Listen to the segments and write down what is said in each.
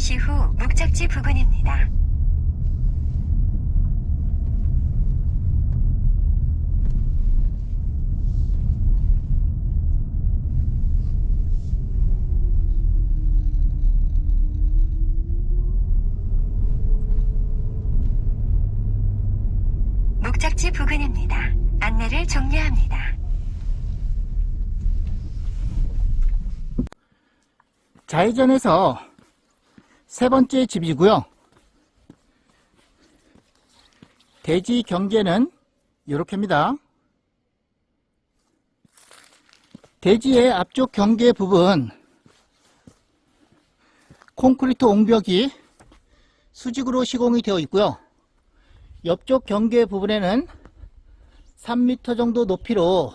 잠시 후 목적지 부근입니다. 목적지 부근입니다. 안내를 종료합니다. 좌회전에서 세 번째 집이고요. 대지 경계는 이렇게입니다. 대지의 앞쪽 경계 부분 콘크리트 옹벽이 수직으로 시공이 되어 있고요. 옆쪽 경계 부분에는 3m 정도 높이로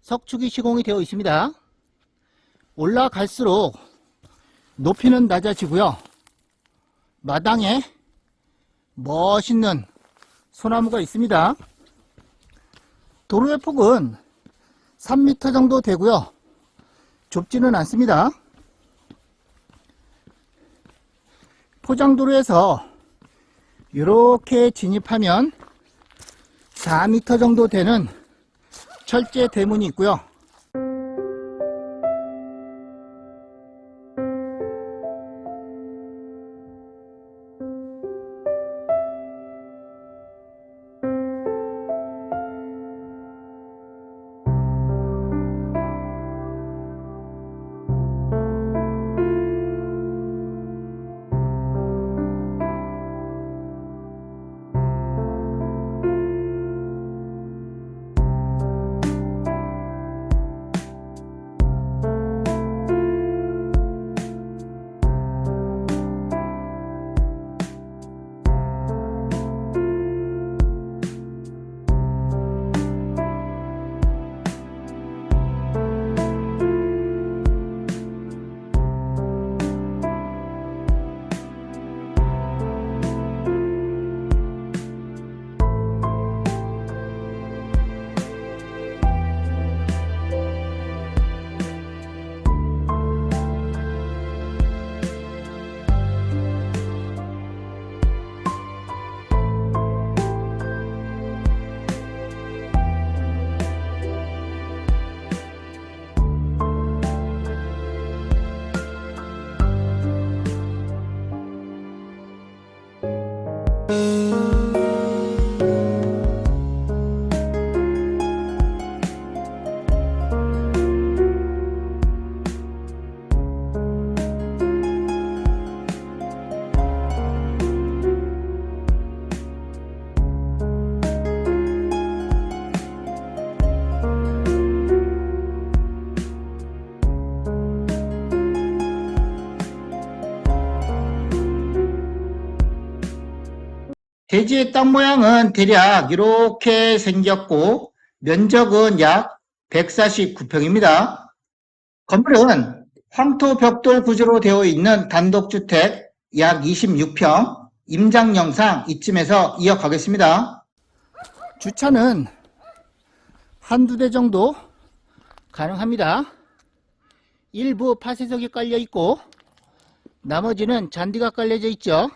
석축이 시공이 되어 있습니다. 올라갈수록 높이는 낮아지고요. 마당에 멋있는 소나무가 있습니다. 도로의 폭은 3m 정도 되고요. 좁지는 않습니다. 포장도로에서 이렇게 진입하면 4m 정도 되는 철제 대문이 있고요. 대지의 땅 모양은 대략 이렇게 생겼고 면적은 약 149평입니다. 건물은 황토 벽돌 구조로 되어 있는 단독주택 약 26평 임장 영상 이쯤에서 이어가겠습니다. 주차는 한두 대 정도 가능합니다. 일부 파쇄석이 깔려 있고 나머지는 잔디가 깔려져 있죠.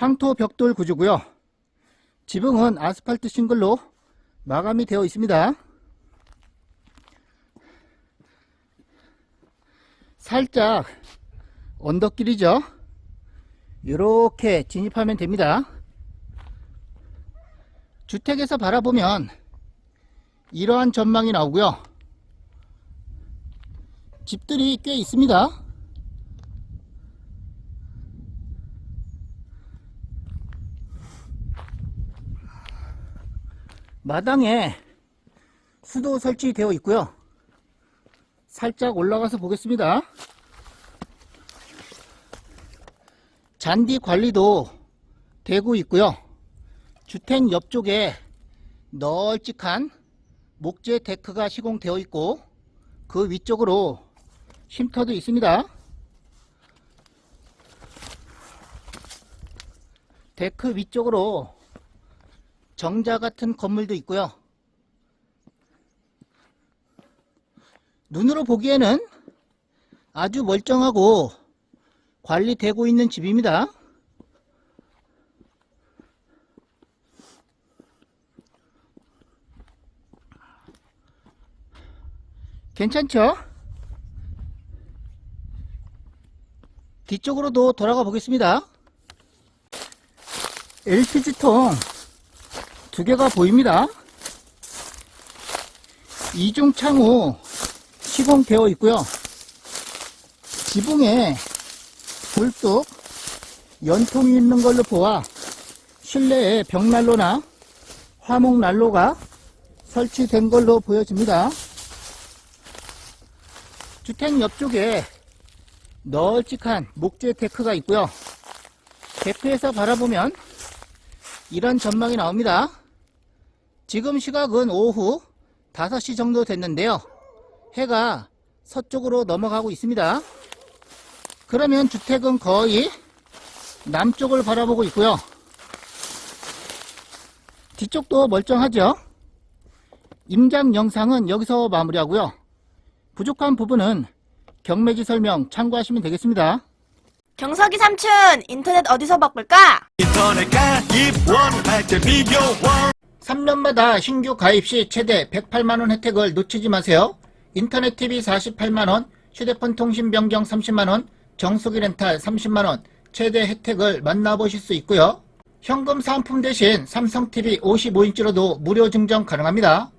황토 벽돌 구조고요. 지붕은 아스팔트 싱글로 마감이 되어 있습니다. 살짝 언덕길이죠. 이렇게 진입하면 됩니다. 주택에서 바라보면 이러한 전망이 나오고요. 집들이 꽤 있습니다. 마당에 수도 설치되어 있고요. 살짝 올라가서 보겠습니다. 잔디 관리도 되고 있고요. 주택 옆쪽에 널찍한 목재 데크가 시공되어 있고 그 위쪽으로 쉼터도 있습니다. 데크 위쪽으로 정자 같은 건물도 있고요. 눈으로 보기에는 아주 멀쩡하고 관리되고 있는 집입니다. 괜찮죠? 뒤쪽으로도 돌아가 보겠습니다. LPG통 두 개가 보입니다. 이중 창호 시공되어 있고요. 지붕에 굴뚝 연통이 있는 걸로 보아 실내에 벽난로나 화목난로가 설치된 걸로 보여집니다. 주택 옆쪽에 널찍한 목재 데크가 있고요. 데크에서 바라보면 이런 전망이 나옵니다. 지금 시각은 오후 5시 정도 됐는데요. 해가 서쪽으로 넘어가고 있습니다. 그러면 주택은 거의 남쪽을 바라보고 있고요. 뒤쪽도 멀쩡하죠? 임장 영상은 여기서 마무리하고요. 부족한 부분은 경매지 설명 참고하시면 되겠습니다. 경석이 삼촌, 인터넷 어디서 바꿀까? 인터넷 가입 원할 때 비교 원 3년마다 신규 가입 시 최대 108만원 혜택을 놓치지 마세요. 인터넷 TV 48만원, 휴대폰 통신 변경 30만원, 정수기 렌탈 30만원, 최대 혜택을 만나보실 수 있고요. 현금 사은품 대신 삼성 TV 55인치로도 무료 증정 가능합니다.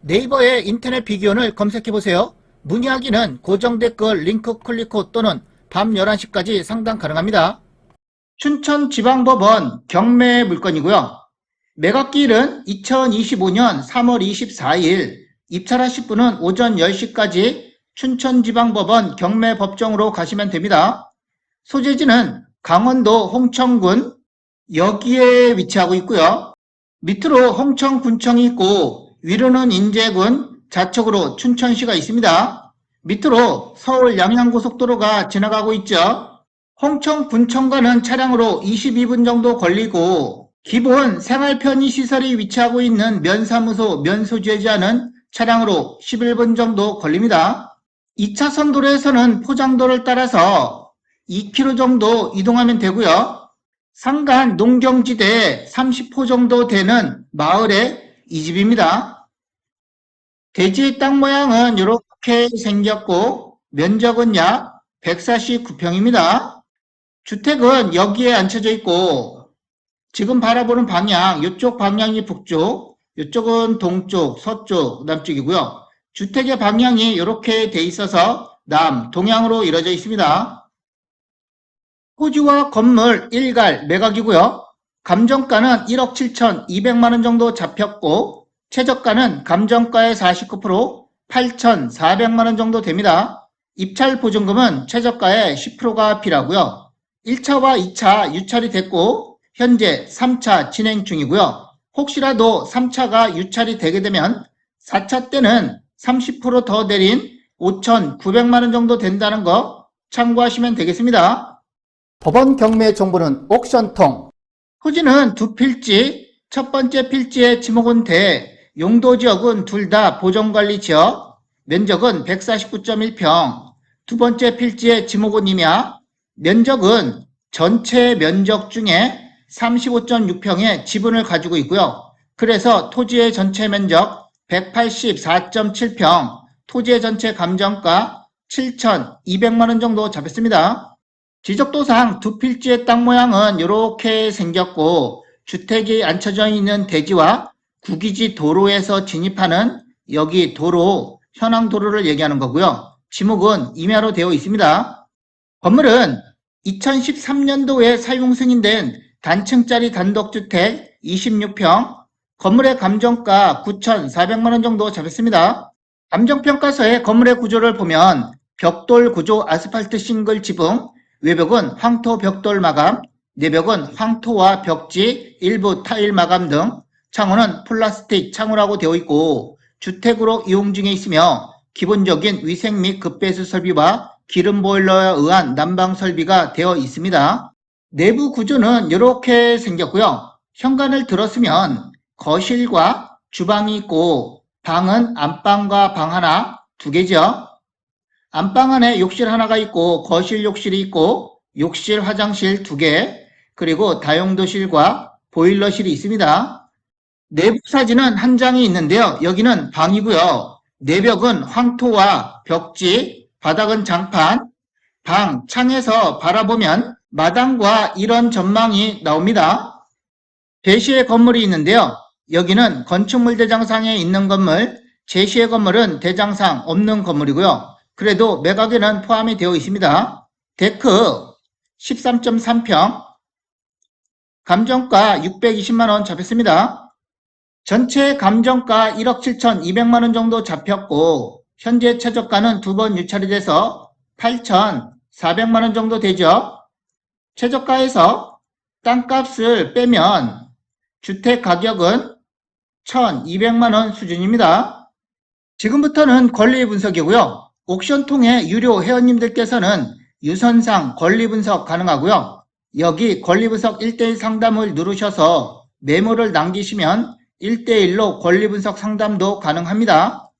네이버에 인터넷 비교원을 검색해보세요. 문의하기는 고정 댓글 링크 클릭 후 또는 밤 11시까지 상담 가능합니다. 춘천지방법원 경매 물건이고요. 매각기일은 2025년 3월 24일, 입찰하실 분은 오전 10시까지 춘천지방법원 경매법정으로 가시면 됩니다. 소재지는 강원도 홍천군 여기에 위치하고 있고요. 밑으로 홍천군청이 있고 위로는 인제군, 좌측으로 춘천시가 있습니다. 밑으로 서울 양양고속도로가 지나가고 있죠. 홍천군청과는 차량으로 22분 정도 걸리고 기본 생활 편의 시설이 위치하고 있는 면사무소 면소재지하는 차량으로 11분 정도 걸립니다. 2차선 도로에서는 포장도를 따라서 2km 정도 이동하면 되고요. 상간 농경지대 30호 정도 되는 마을에 이 집입니다. 대지의 땅 모양은 이렇게 생겼고 면적은 약 149평입니다. 주택은 여기에 앉혀져 있고 지금 바라보는 방향, 이쪽 방향이 북쪽, 이쪽은 동쪽, 서쪽, 남쪽이고요. 주택의 방향이 이렇게 돼 있어서 남, 동향으로 이루어져 있습니다. 토지와 건물 일갈 매각이고요. 감정가는 1억 7,200만 원 정도 잡혔고 최저가는 감정가의 49% 8,400만 원 정도 됩니다. 입찰 보증금은 최저가의 10%가 필요하고요. 1차와 2차 유찰이 됐고 현재 3차 진행 중이고요. 혹시라도 3차가 유찰이 되게 되면 4차 때는 30%더 내린 5,900만 원 정도 된다는 거 참고하시면 되겠습니다. 법원 경매 정보는 옥션통. 토지는 두 필지, 첫 번째 필지의 지목은 대, 용도 지역은 둘 다 보정관리 지역, 면적은 149.1평, 두 번째 필지의 지목은 임야, 면적은 전체 면적 중에 35.6평의 지분을 가지고 있고요. 그래서 토지의 전체 면적 184.7평, 토지의 전체 감정가 7,200만원 정도 잡혔습니다. 지적도상 두 필지의 땅 모양은 이렇게 생겼고 주택이 앉혀져 있는 대지와 구기지 도로에서 진입하는 여기 도로, 현황 도로를 얘기하는 거고요. 지목은 임야로 되어 있습니다. 건물은 2013년도에 사용 승인된 단층짜리 단독주택 26평, 건물의 감정가 9,400만원 정도 잡혔습니다. 감정평가서의 건물의 구조를 보면 벽돌 구조 아스팔트 싱글 지붕, 외벽은 황토 벽돌 마감, 내벽은 황토와 벽지, 일부 타일 마감 등 창호는 플라스틱 창호라고 되어 있고 주택으로 이용 중에 있으며 기본적인 위생 및 급배수 설비와 기름 보일러에 의한 난방 설비가 되어 있습니다. 내부 구조는 이렇게 생겼고요. 현관을 들었으면 거실과 주방이 있고 방은 안방과 방 하나 두 개죠. 안방 안에 욕실 하나가 있고 거실 욕실이 있고 욕실 화장실 두 개, 그리고 다용도실과 보일러실이 있습니다. 내부 사진은 한 장이 있는데요. 여기는 방이고요. 내벽은 황토와 벽지, 바닥은 장판, 방, 창에서 바라보면 마당과 이런 전망이 나옵니다. 제시의 건물이 있는데요. 여기는 건축물 대장상에 있는 건물, 제시의 건물은 대장상 없는 건물이고요. 그래도 매각에는 포함이 되어 있습니다. 데크 13.3평, 감정가 620만원 잡혔습니다. 전체 감정가 1억 7,200만원 정도 잡혔고, 현재 최저가는 두 번 유찰이 돼서 8,400만 원 정도 되죠. 최저가에서 땅값을 빼면 주택 가격은 1,200만 원 수준입니다. 지금부터는 권리 분석이고요. 옥션 통해 유료 회원님들께서는 유선상 권리 분석 가능하고요. 여기 권리 분석 1대1 상담을 누르셔서 메모를 남기시면 1대1로 권리 분석 상담도 가능합니다.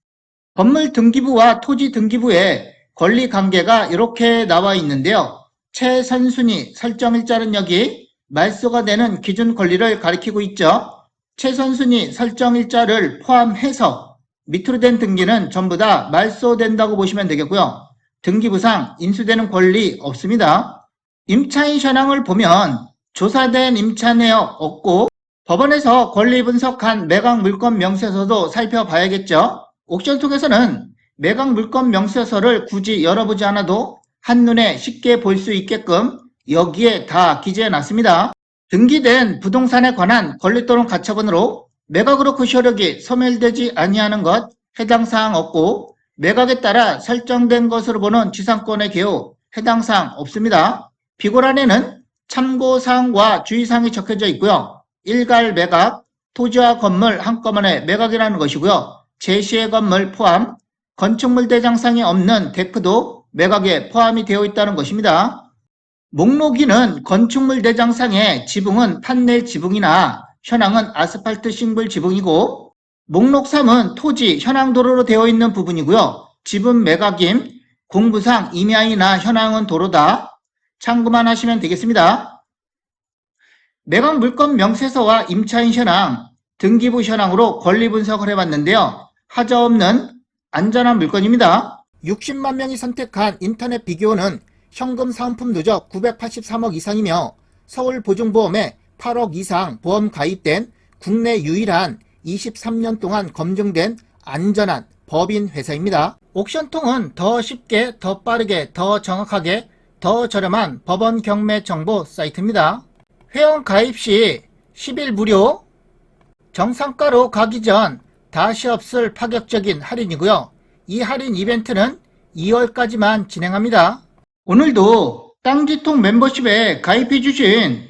건물 등기부와 토지 등기부에 권리 관계가 이렇게 나와 있는데요. 최선순위 설정일자는 여기 말소가 되는 기준 권리를 가리키고 있죠. 최선순위 설정일자를 포함해서 밑으로 된 등기는 전부 다 말소된다고 보시면 되겠고요. 등기부상 인수되는 권리 없습니다. 임차인 현황을 보면 조사된 임차 내역 없고 법원에서 권리 분석한 매각 물건 명세서도 살펴봐야겠죠. 옥션 통해서는 매각 물건 명세서를 굳이 열어보지 않아도 한눈에 쉽게 볼 수 있게끔 여기에 다 기재해 놨습니다. 등기된 부동산에 관한 권리 또는 가처분으로 매각으로 그 효력이 소멸되지 아니하는 것 해당 사항 없고 매각에 따라 설정된 것으로 보는 지상권의 개요 해당 사항 없습니다. 비고란에는 참고사항과 주의사항이 적혀져 있고요. 일갈 매각, 토지와 건물 한꺼번에 매각이라는 것이고요. 제시의 건물 포함, 건축물 대장상이 없는 데크도 매각에 포함이 되어 있다는 것입니다. 목록이는 건축물 대장상의 지붕은 판넬 지붕이나 현황은 아스팔트 싱글 지붕이고 목록 3은 토지 현황 도로로 되어 있는 부분이고요. 지분 매각임, 공부상 임야이나 현황은 도로다. 참고만 하시면 되겠습니다. 매각 물건 명세서와 임차인 현황, 등기부 현황으로 권리 분석을 해봤는데요. 하자 없는 안전한 물건입니다. 60만 명이 선택한 인터넷 비교는 현금 사은품 누적 983억 이상이며 서울보증보험에 8억 이상 보험 가입된 국내 유일한 23년 동안 검증된 안전한 법인 회사입니다. 옥션통은 더 쉽게, 더 빠르게, 더 정확하게, 더 저렴한 법원 경매 정보 사이트입니다. 회원 가입 시 10일 무료, 정상가로 가기 전 다시 없을 파격적인 할인이고요. 이 할인 이벤트는 2월까지만 진행합니다. 오늘도 땅지통 멤버십에 가입해 주신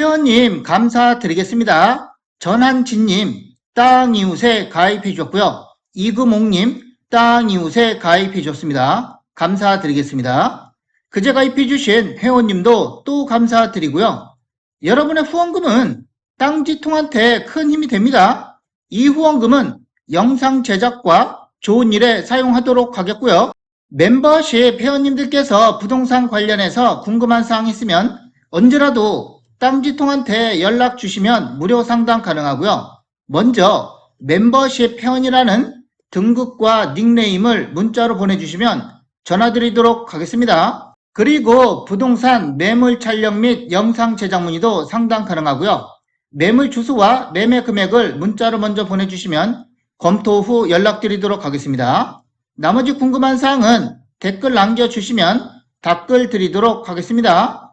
회원님 감사드리겠습니다. 전한진님 땅이웃에 가입해 주셨고요. 이금옥님 땅이웃에 가입해 주셨습니다. 감사드리겠습니다. 그제 가입해 주신 회원님도 또 감사드리고요. 여러분의 후원금은 땅지통한테 큰 힘이 됩니다. 이 후원금은 영상 제작과 좋은 일에 사용하도록 하겠고요. 멤버십 회원님들께서 부동산 관련해서 궁금한 사항 있으면 언제라도 땅지통한테 연락 주시면 무료 상담 가능하고요. 먼저 멤버십 회원이라는 등급과 닉네임을 문자로 보내주시면 전화드리도록 하겠습니다. 그리고 부동산 매물 촬영 및 영상 제작 문의도 상담 가능하고요. 매물 주소와 매매 금액을 문자로 먼저 보내주시면 검토 후 연락드리도록 하겠습니다. 나머지 궁금한 사항은 댓글 남겨주시면 답글 드리도록 하겠습니다.